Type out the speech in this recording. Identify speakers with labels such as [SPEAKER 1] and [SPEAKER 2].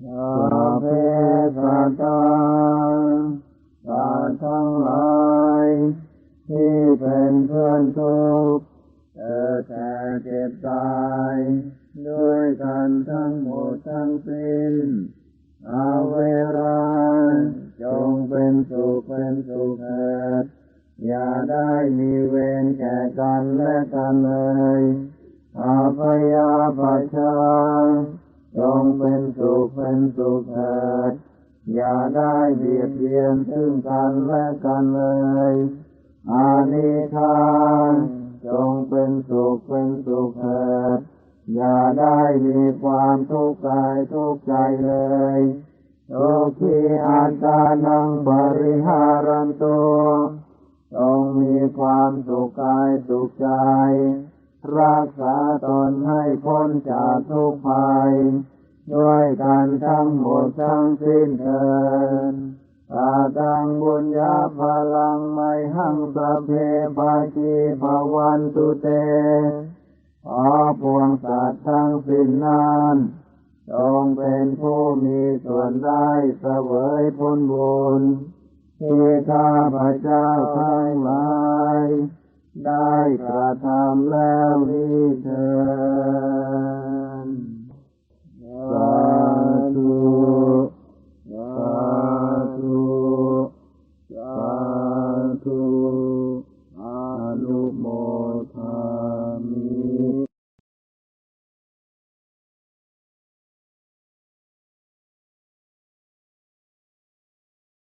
[SPEAKER 1] สัพเพสัตตาสัตว์ทั้งหลายที่เป็นเพื่อนทุกข์เกิดแก่เจ็บตายด้วยกันทั้งหมดทั้งสิ้นอาเวราจงเป็นสุขเป็นสุขเถิดอย่าได้มีเวรแก่กันและกันเลยอาพยาปัชชาจงเป็น สุขเถิดอย่าได้เบียดเบียนซึ่งกันและกันเลยอานิทานจงเป็นสุขเป็นสุขเถิดอย่าได้มีความทุกข์กายทุกข์ใจเลยโอคีอาตานังบริหารันตัวจงมีความสุขกายสุขใจ รักษาตนให้พ้นจากทุกภัย ด้วยกันทั้งหมดทั้งสิ้นเถิดตาตังบุญญาพลังไม่หังสพเพปาจีภวันตุเตขอพวงสัตว์ทั้งสิ้นนั้นจงเป็นผู้มีส่วนได้เสวยผลบุญที่ข้าพเจ้าทั้งหลาย ได้กระทำแล้วนี้เถิด